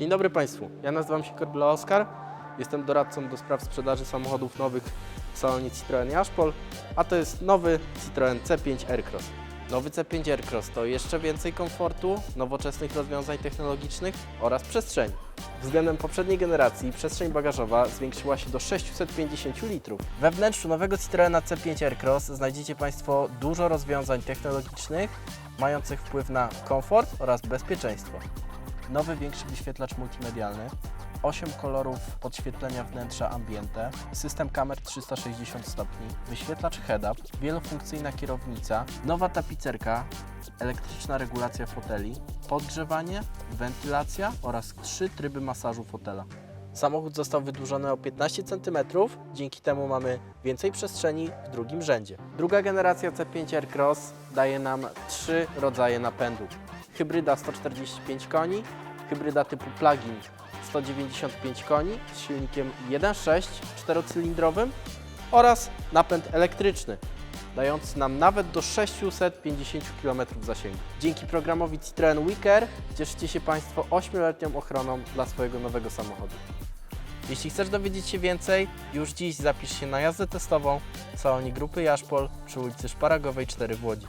Dzień dobry Państwu, ja nazywam się Korbla Oskar, jestem doradcą do spraw sprzedaży samochodów nowych w salonie Citroen Jaszpol, a to jest nowy Citroen C5 Aircross. Nowy C5 Aircross to jeszcze więcej komfortu, nowoczesnych rozwiązań technologicznych oraz przestrzeni. Względem poprzedniej generacji przestrzeń bagażowa zwiększyła się do 650 litrów. We wnętrzu nowego Citroena C5 Aircross znajdziecie Państwo dużo rozwiązań technologicznych mających wpływ na komfort oraz bezpieczeństwo. Nowy, większy wyświetlacz multimedialny, 8 kolorów podświetlenia wnętrza ambiente, system kamer 360 stopni, wyświetlacz head-up, wielofunkcyjna kierownica, nowa tapicerka, elektryczna regulacja foteli, podgrzewanie, wentylacja. Oraz trzy tryby masażu fotela. Samochód został wydłużony o 15 cm, dzięki temu mamy więcej przestrzeni w drugim rzędzie. Druga generacja C5 Aircross daje nam trzy rodzaje napędu. Hybryda 145 koni, hybryda typu plug-in 195 koni z silnikiem 1.6 czterocylindrowym oraz napęd elektryczny dający nam nawet do 650 km zasięgu. Dzięki programowi Citroen WeCare cieszycie się Państwo 8-letnią ochroną dla swojego nowego samochodu. Jeśli chcesz dowiedzieć się więcej, już dziś zapisz się na jazdę testową w salonie Grupy Jaszpol przy ulicy Szparagowej 4 w Łodzi.